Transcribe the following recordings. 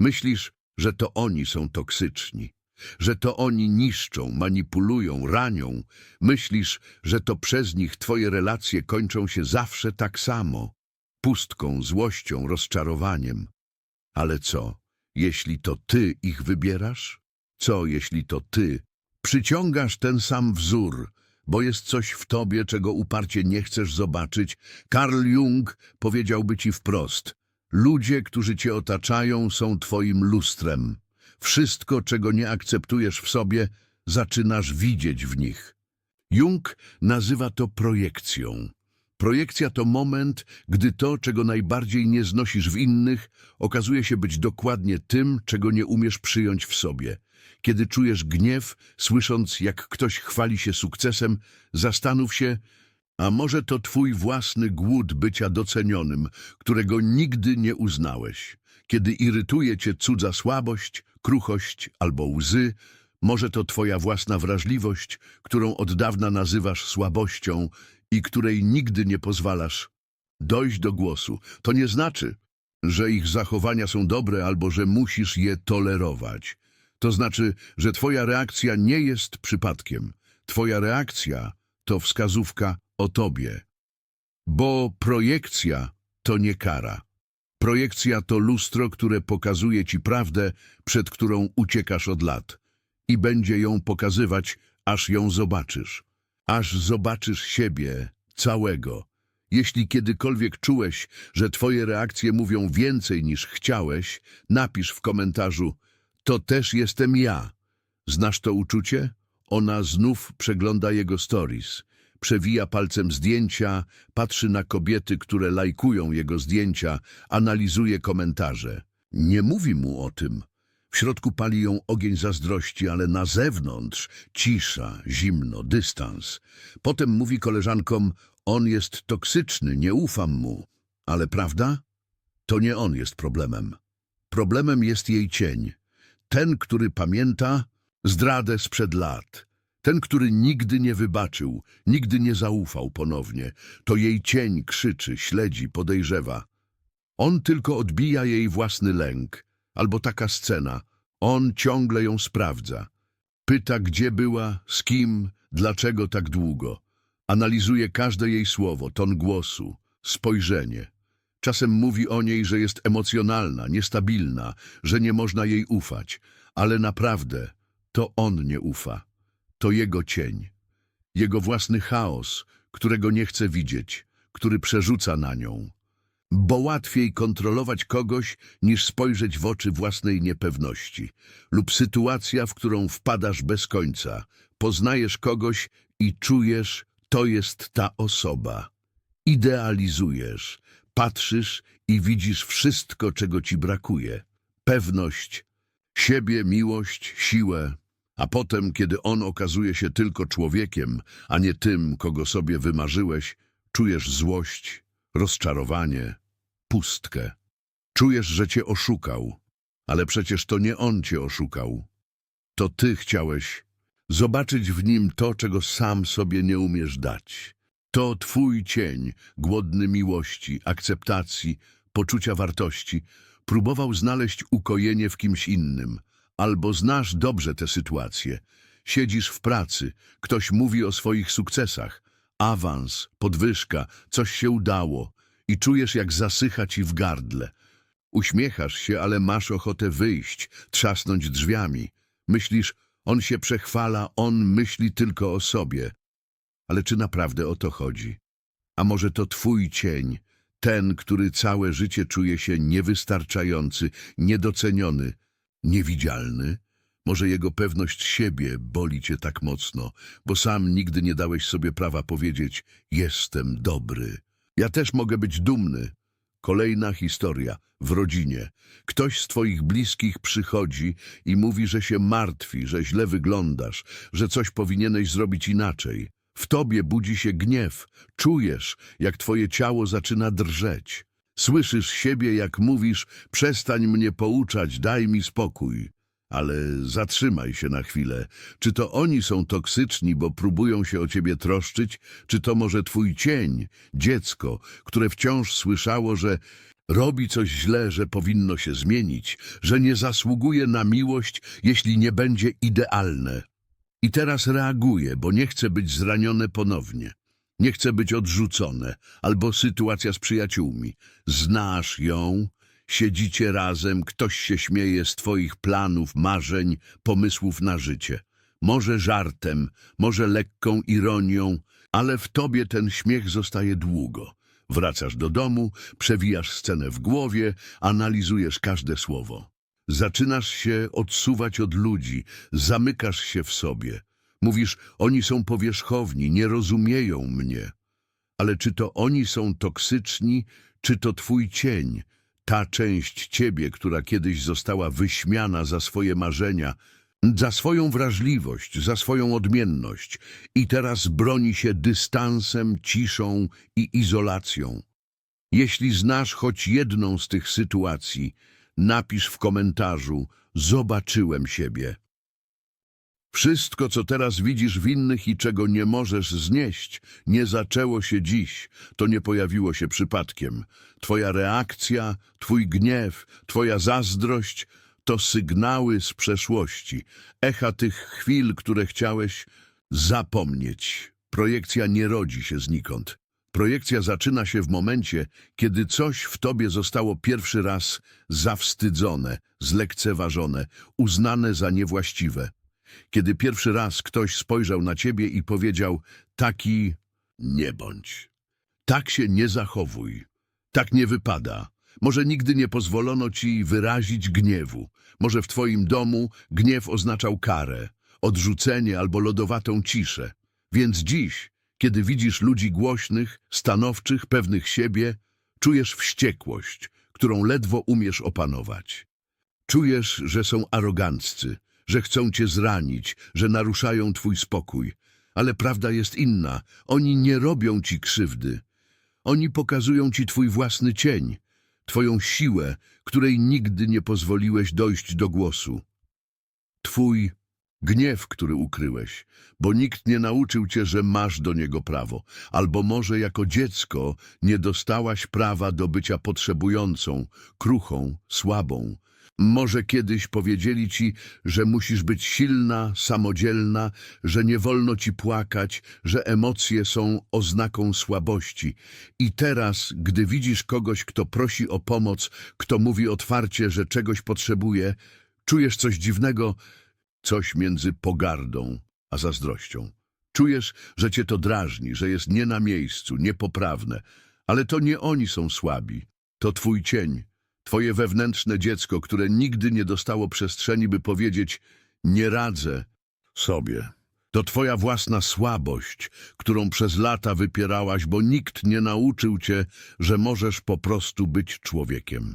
Myślisz, że to oni są toksyczni, że to oni niszczą, manipulują, ranią. Myślisz, że to przez nich twoje relacje kończą się zawsze tak samo. Pustką, złością, rozczarowaniem. Ale co, jeśli to ty ich wybierasz? Co, jeśli to ty przyciągasz ten sam wzór, bo jest coś w tobie, czego uparcie nie chcesz zobaczyć? Carl Jung powiedziałby ci wprost. Ludzie, którzy cię otaczają, są twoim lustrem. Wszystko, czego nie akceptujesz w sobie, zaczynasz widzieć w nich. Jung nazywa to projekcją. Projekcja to moment, gdy to, czego najbardziej nie znosisz w innych, okazuje się być dokładnie tym, czego nie umiesz przyjąć w sobie. Kiedy czujesz gniew, słysząc, jak ktoś chwali się sukcesem, zastanów się, a może to twój własny głód bycia docenionym, którego nigdy nie uznałeś. Kiedy irytuje cię cudza słabość, kruchość albo łzy, może to twoja własna wrażliwość, którą od dawna nazywasz słabością i której nigdy nie pozwalasz dojść do głosu. To nie znaczy, że ich zachowania są dobre albo że musisz je tolerować. To znaczy, że twoja reakcja nie jest przypadkiem. Twoja reakcja to wskazówka o tobie. Bo projekcja to nie kara. Projekcja to lustro, które pokazuje ci prawdę, przed którą uciekasz od lat. I będzie ją pokazywać, aż ją zobaczysz. Aż zobaczysz siebie całego. Jeśli kiedykolwiek czułeś, że twoje reakcje mówią więcej niż chciałeś, napisz w komentarzu to też jestem ja. Znasz to uczucie? Ona znów przegląda jego stories. Przewija palcem zdjęcia, patrzy na kobiety, które lajkują jego zdjęcia, analizuje komentarze. Nie mówi mu o tym. W środku pali ją ogień zazdrości, ale na zewnątrz cisza, zimno, dystans. Potem mówi koleżankom, on jest toksyczny, nie ufam mu. Ale prawda? To nie on jest problemem. Problemem jest jej cień. Ten, który pamięta zdradę sprzed lat. Ten, który nigdy nie wybaczył, nigdy nie zaufał ponownie. To jej cień krzyczy, śledzi, podejrzewa. On tylko odbija jej własny lęk. Albo taka scena. On ciągle ją sprawdza. Pyta, gdzie była, z kim, dlaczego tak długo. Analizuje każde jej słowo, ton głosu, spojrzenie. Czasem mówi o niej, że jest emocjonalna, niestabilna, że nie można jej ufać, ale naprawdę to on nie ufa. To jego cień, jego własny chaos, którego nie chce widzieć, który przerzuca na nią. Bo łatwiej kontrolować kogoś, niż spojrzeć w oczy własnej niepewności lub sytuacja, w którą wpadasz bez końca. Poznajesz kogoś i czujesz, to jest ta osoba. Idealizujesz, patrzysz i widzisz wszystko, czego ci brakuje. Pewność, siebie, miłość, siłę. A potem, kiedy on okazuje się tylko człowiekiem, a nie tym, kogo sobie wymarzyłeś, czujesz złość, rozczarowanie, pustkę. Czujesz, że cię oszukał, ale przecież to nie on cię oszukał. To ty chciałeś zobaczyć w nim to, czego sam sobie nie umiesz dać. To twój cień, głodny miłości, akceptacji, poczucia wartości, próbował znaleźć ukojenie w kimś innym. Albo znasz dobrze tę sytuację. Siedzisz w pracy, ktoś mówi o swoich sukcesach, awans, podwyżka, coś się udało i czujesz, jak zasycha ci w gardle. Uśmiechasz się, ale masz ochotę wyjść, trzasnąć drzwiami. Myślisz, on się przechwala, on myśli tylko o sobie. Ale czy naprawdę o to chodzi? A może to twój cień, ten, który całe życie czuje się niewystarczający, niedoceniony, niewidzialny? Może jego pewność siebie boli cię tak mocno, bo sam nigdy nie dałeś sobie prawa powiedzieć jestem dobry. Ja też mogę być dumny. Kolejna historia w rodzinie. Ktoś z twoich bliskich przychodzi i mówi, że się martwi, że źle wyglądasz, że coś powinieneś zrobić inaczej. W tobie budzi się gniew, czujesz, jak twoje ciało zaczyna drżeć. Słyszysz siebie, jak mówisz, przestań mnie pouczać, daj mi spokój. Ale zatrzymaj się na chwilę. Czy to oni są toksyczni, bo próbują się o ciebie troszczyć, czy to może twój cień, dziecko, które wciąż słyszało, że Robi coś źle, że powinno się zmienić, że nie zasługuje na miłość, jeśli nie będzie idealne. I teraz reaguje, bo nie chce być zranione ponownie. Nie chce być odrzucone, albo sytuacja z przyjaciółmi. Znasz ją, siedzicie razem, ktoś się śmieje z twoich planów, marzeń, pomysłów na życie. Może żartem, może lekką ironią, ale w tobie ten śmiech zostaje długo. Wracasz do domu, przewijasz scenę w głowie, analizujesz każde słowo. Zaczynasz się odsuwać od ludzi, zamykasz się w sobie. Mówisz, oni są powierzchowni, nie rozumieją mnie. Ale czy to oni są toksyczni, czy to twój cień, ta część ciebie, która kiedyś została wyśmiana za swoje marzenia, za swoją wrażliwość, za swoją odmienność i teraz broni się dystansem, ciszą i izolacją. Jeśli znasz choć jedną z tych sytuacji, napisz w komentarzu Zobaczyłem siebie. Wszystko, co teraz widzisz w innych i czego nie możesz znieść, nie zaczęło się dziś, to nie pojawiło się przypadkiem. Twoja reakcja, twój gniew, twoja zazdrość to sygnały z przeszłości, echa tych chwil, które chciałeś zapomnieć. Projekcja nie rodzi się znikąd. Projekcja zaczyna się w momencie, kiedy coś w tobie zostało pierwszy raz zawstydzone, zlekceważone, uznane za niewłaściwe. Kiedy pierwszy raz ktoś spojrzał na ciebie i powiedział taki nie bądź. Tak się nie zachowuj. Tak nie wypada. Może nigdy nie pozwolono ci wyrazić gniewu. Może w twoim domu gniew oznaczał karę, odrzucenie albo lodowatą ciszę. Więc dziś, kiedy widzisz ludzi głośnych, stanowczych, pewnych siebie, czujesz wściekłość, którą ledwo umiesz opanować. Czujesz, że są aroganccy, że chcą cię zranić, że naruszają twój spokój. Ale prawda jest inna. Oni nie robią ci krzywdy. Oni pokazują ci twój własny cień, twoją siłę, której nigdy nie pozwoliłeś dojść do głosu. Twój gniew, który ukryłeś, bo nikt nie nauczył cię, że masz do niego prawo, albo może jako dziecko nie dostałaś prawa do bycia potrzebującą, kruchą, słabą. Może kiedyś powiedzieli ci, że musisz być silna, samodzielna, że nie wolno ci płakać, że emocje są oznaką słabości. I teraz, gdy widzisz kogoś, kto prosi o pomoc, kto mówi otwarcie, że czegoś potrzebuje, czujesz coś dziwnego, coś między pogardą a zazdrością. Czujesz, że cię to drażni, że jest nie na miejscu, niepoprawne, ale to nie oni są słabi, to twój cień, twoje wewnętrzne dziecko, które nigdy nie dostało przestrzeni, by powiedzieć nie radzę sobie. To twoja własna słabość, którą przez lata wypierałaś, bo nikt nie nauczył cię, że możesz po prostu być człowiekiem.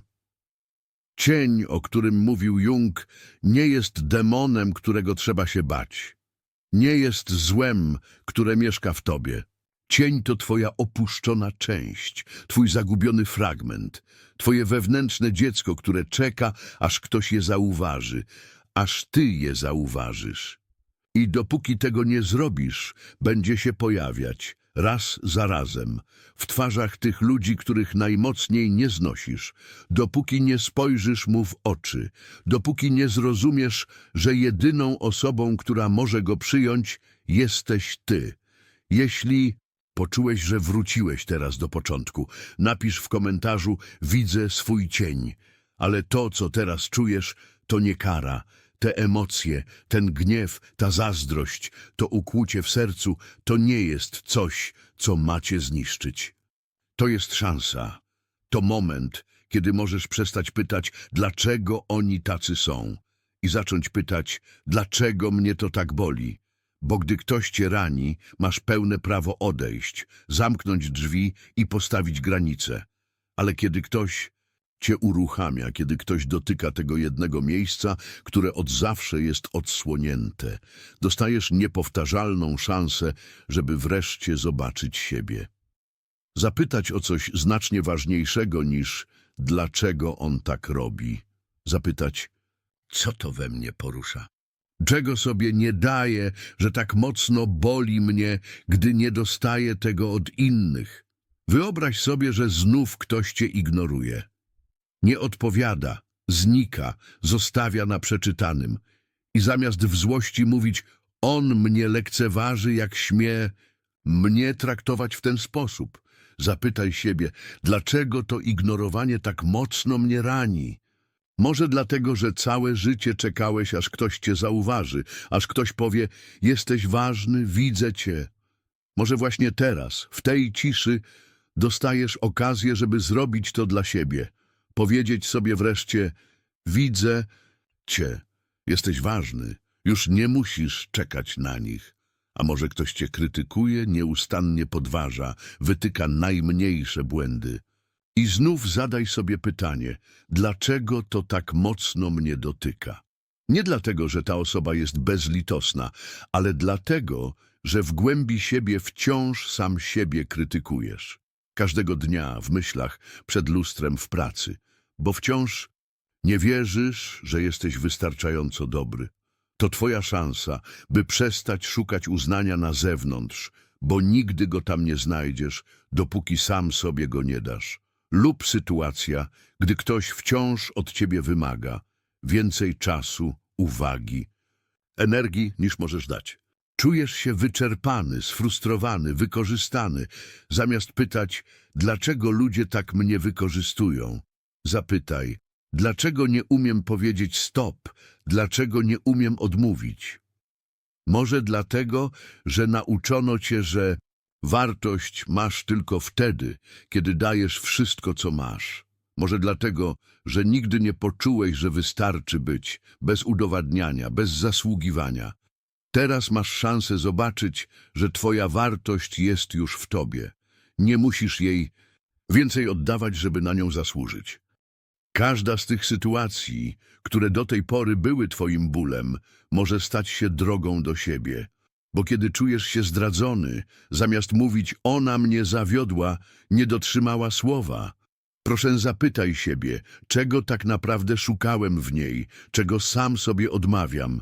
Cień, o którym mówił Jung, nie jest demonem, którego trzeba się bać. Nie jest złem, które mieszka w tobie. Cień to twoja opuszczona część, twój zagubiony fragment, twoje wewnętrzne dziecko, które czeka, aż ktoś je zauważy, aż ty je zauważysz. I dopóki tego nie zrobisz, będzie się pojawiać, raz za razem, w twarzach tych ludzi, których najmocniej nie znosisz, dopóki nie spojrzysz mu w oczy, dopóki nie zrozumiesz, że jedyną osobą, która może go przyjąć, jesteś ty. Jeśli poczułeś, że wróciłeś teraz do początku, napisz w komentarzu widzę swój cień, ale to, co teraz czujesz, to nie kara, te emocje, ten gniew, ta zazdrość, to ukłucie w sercu, to nie jest coś, co macie zniszczyć. To jest szansa. To moment, kiedy możesz przestać pytać, dlaczego oni tacy są i zacząć pytać, dlaczego mnie to tak boli. Bo gdy ktoś cię rani, masz pełne prawo odejść, zamknąć drzwi i postawić granice. Ale kiedy ktoś cię uruchamia, kiedy ktoś dotyka tego jednego miejsca, które od zawsze jest odsłonięte. Dostajesz niepowtarzalną szansę, żeby wreszcie zobaczyć siebie. Zapytać o coś znacznie ważniejszego niż dlaczego on tak robi. Zapytać, co to we mnie porusza? Czego sobie nie daję, że tak mocno boli mnie, gdy nie dostaję tego od innych? Wyobraź sobie, że znów ktoś cię ignoruje. Nie odpowiada, znika, zostawia na przeczytanym. I zamiast w złości mówić, on mnie lekceważy, jak śmie mnie traktować w ten sposób. Zapytaj siebie, dlaczego to ignorowanie tak mocno mnie rani? Może dlatego, że całe życie czekałeś, aż ktoś cię zauważy, aż ktoś powie, jesteś ważny, widzę cię. Może właśnie teraz, w tej ciszy, dostajesz okazję, żeby zrobić to dla siebie. Powiedzieć sobie wreszcie, widzę cię, jesteś ważny, już nie musisz czekać na nich. A może ktoś cię krytykuje, nieustannie podważa, wytyka najmniejsze błędy. I znów zadaj sobie pytanie, dlaczego to tak mocno mnie dotyka? Nie dlatego, że ta osoba jest bezlitosna, ale dlatego, że w głębi siebie wciąż sam siebie krytykujesz. Każdego dnia w myślach, przed lustrem w pracy, bo wciąż nie wierzysz, że jesteś wystarczająco dobry. To twoja szansa, by przestać szukać uznania na zewnątrz, bo nigdy go tam nie znajdziesz, dopóki sam sobie go nie dasz. Lub sytuacja, gdy ktoś wciąż od ciebie wymaga więcej czasu, uwagi, energii niż możesz dać. Czujesz się wyczerpany, sfrustrowany, wykorzystany. Zamiast pytać, dlaczego ludzie tak mnie wykorzystują, zapytaj, dlaczego nie umiem powiedzieć stop, dlaczego nie umiem odmówić. Może dlatego, że nauczono cię, że wartość masz tylko wtedy, kiedy dajesz wszystko, co masz. Może dlatego, że nigdy nie poczułeś, że wystarczy być, bez udowadniania, bez zasługiwania. Teraz masz szansę zobaczyć, że twoja wartość jest już w tobie. Nie musisz jej więcej oddawać, żeby na nią zasłużyć. Każda z tych sytuacji, które do tej pory były twoim bólem, może stać się drogą do siebie. Bo kiedy czujesz się zdradzony, zamiast mówić ona mnie zawiodła, nie dotrzymała słowa. Proszę zapytaj siebie, czego tak naprawdę szukałem w niej, czego sam sobie odmawiam.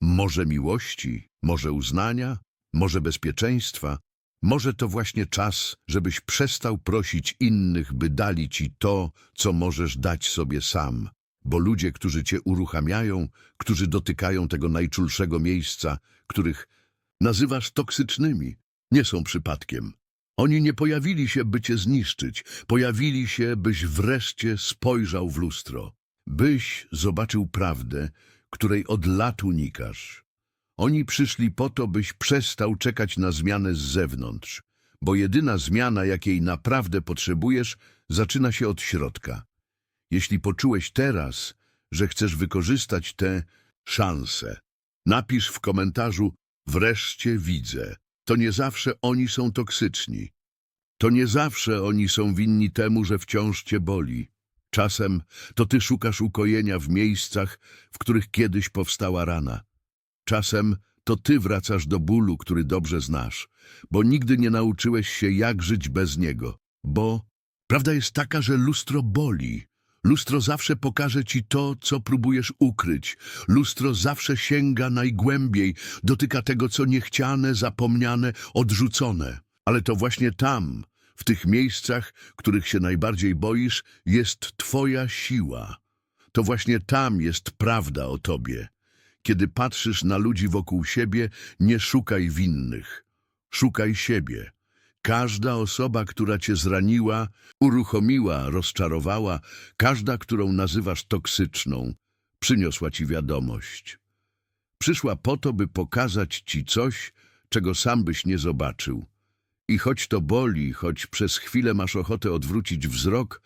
Może miłości, może uznania, może bezpieczeństwa. Może to właśnie czas, żebyś przestał prosić innych, by dali ci to, co możesz dać sobie sam. Bo ludzie, którzy cię uruchamiają, którzy dotykają tego najczulszego miejsca, których nazywasz toksycznymi, nie są przypadkiem. Oni nie pojawili się, by cię zniszczyć. Pojawili się, byś wreszcie spojrzał w lustro. Byś zobaczył prawdę, której od lat unikasz. Oni przyszli po to, byś przestał czekać na zmianę z zewnątrz, bo jedyna zmiana, jakiej naprawdę potrzebujesz, zaczyna się od środka. Jeśli poczułeś teraz, że chcesz wykorzystać tę szansę, napisz w komentarzu Wreszcie widzę. To nie zawsze oni są toksyczni. To nie zawsze oni są winni temu, że wciąż cię boli. Czasem to ty szukasz ukojenia w miejscach, w których kiedyś powstała rana. Czasem to ty wracasz do bólu, który dobrze znasz, bo nigdy nie nauczyłeś się, jak żyć bez niego. Bo prawda jest taka, że lustro boli. Lustro zawsze pokaże ci to, co próbujesz ukryć. Lustro zawsze sięga najgłębiej, dotyka tego, co niechciane, zapomniane, odrzucone. Ale to właśnie tam, w tych miejscach, których się najbardziej boisz, jest twoja siła. To właśnie tam jest prawda o tobie. Kiedy patrzysz na ludzi wokół siebie, nie szukaj winnych. Szukaj siebie. Każda osoba, która cię zraniła, uruchomiła, rozczarowała, każda, którą nazywasz toksyczną, przyniosła ci wiadomość. Przyszła po to, by pokazać ci coś, czego sam byś nie zobaczył. I choć to boli, choć przez chwilę masz ochotę odwrócić wzrok,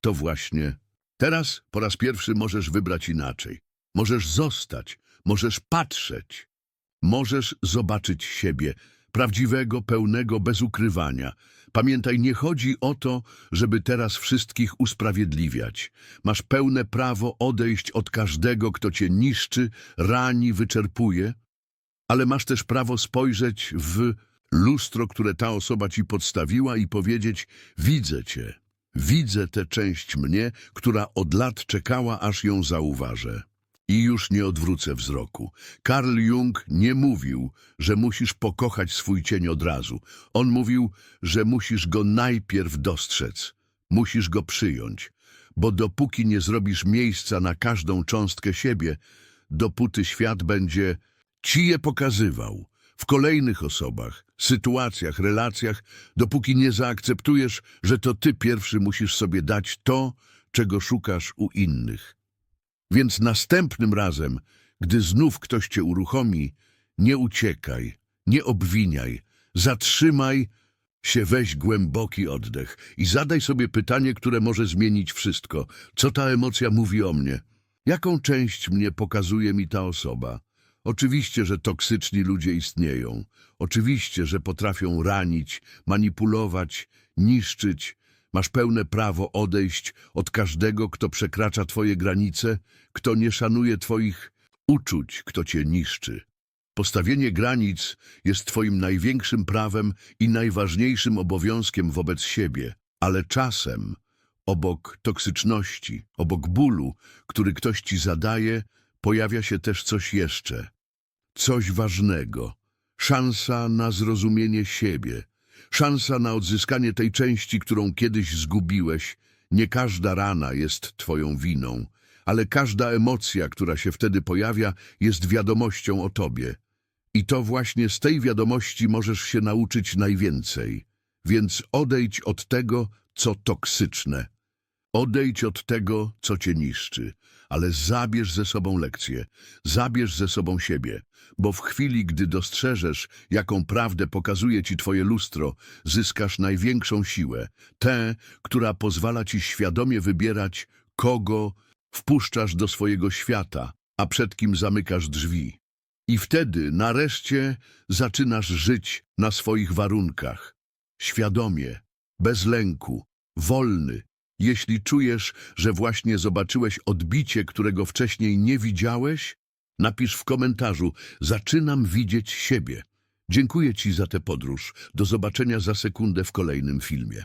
to właśnie teraz po raz pierwszy możesz wybrać inaczej. Możesz zostać, możesz patrzeć, możesz zobaczyć siebie, prawdziwego, pełnego, bez ukrywania. Pamiętaj, nie chodzi o to, żeby teraz wszystkich usprawiedliwiać. Masz pełne prawo odejść od każdego, kto cię niszczy, rani, wyczerpuje, ale masz też prawo spojrzeć w lustro, które ta osoba ci podstawiła i powiedzieć, widzę cię, widzę tę część mnie, która od lat czekała, aż ją zauważę. I już nie odwrócę wzroku. Karl Jung nie mówił, że musisz pokochać swój cień od razu. On mówił, że musisz go najpierw dostrzec. Musisz go przyjąć. bo dopóki nie zrobisz miejsca na każdą cząstkę siebie, dopóty świat będzie ci je pokazywał w kolejnych osobach, sytuacjach, relacjach, dopóki nie zaakceptujesz, że to ty pierwszy musisz sobie dać to, czego szukasz u innych. Więc następnym razem, gdy znów ktoś cię uruchomi, nie uciekaj, nie obwiniaj, zatrzymaj się, weź głęboki oddech i zadaj sobie pytanie, które może zmienić wszystko. Co ta emocja mówi o mnie? Jaką część mnie pokazuje mi ta osoba? Oczywiście, że toksyczni ludzie istnieją. Oczywiście, że potrafią ranić, manipulować, niszczyć. Masz pełne prawo odejść od każdego, kto przekracza twoje granice, kto nie szanuje twoich uczuć, kto cię niszczy. Postawienie granic jest twoim największym prawem i najważniejszym obowiązkiem wobec siebie, ale czasem, obok toksyczności, obok bólu, który ktoś ci zadaje, pojawia się też coś jeszcze. Coś ważnego. Szansa na zrozumienie siebie. Szansa na odzyskanie tej części, którą kiedyś zgubiłeś. Nie każda rana jest twoją winą, ale każda emocja, która się wtedy pojawia, jest wiadomością o tobie. I to właśnie z tej wiadomości możesz się nauczyć najwięcej. Więc odejdź od tego, co toksyczne. Odejdź od tego, co cię niszczy, ale zabierz ze sobą lekcję, zabierz ze sobą siebie, bo w chwili, gdy dostrzeżesz, jaką prawdę pokazuje ci twoje lustro, zyskasz największą siłę, tę, która pozwala ci świadomie wybierać, kogo wpuszczasz do swojego świata, a przed kim zamykasz drzwi. I wtedy nareszcie zaczynasz żyć na swoich warunkach. Świadomie, bez lęku, wolny. Jeśli czujesz, że właśnie zobaczyłeś odbicie, którego wcześniej nie widziałeś, napisz w komentarzu Zaczynam widzieć siebie. Dziękuję Ci za tę podróż. Do zobaczenia za sekundę w kolejnym filmie.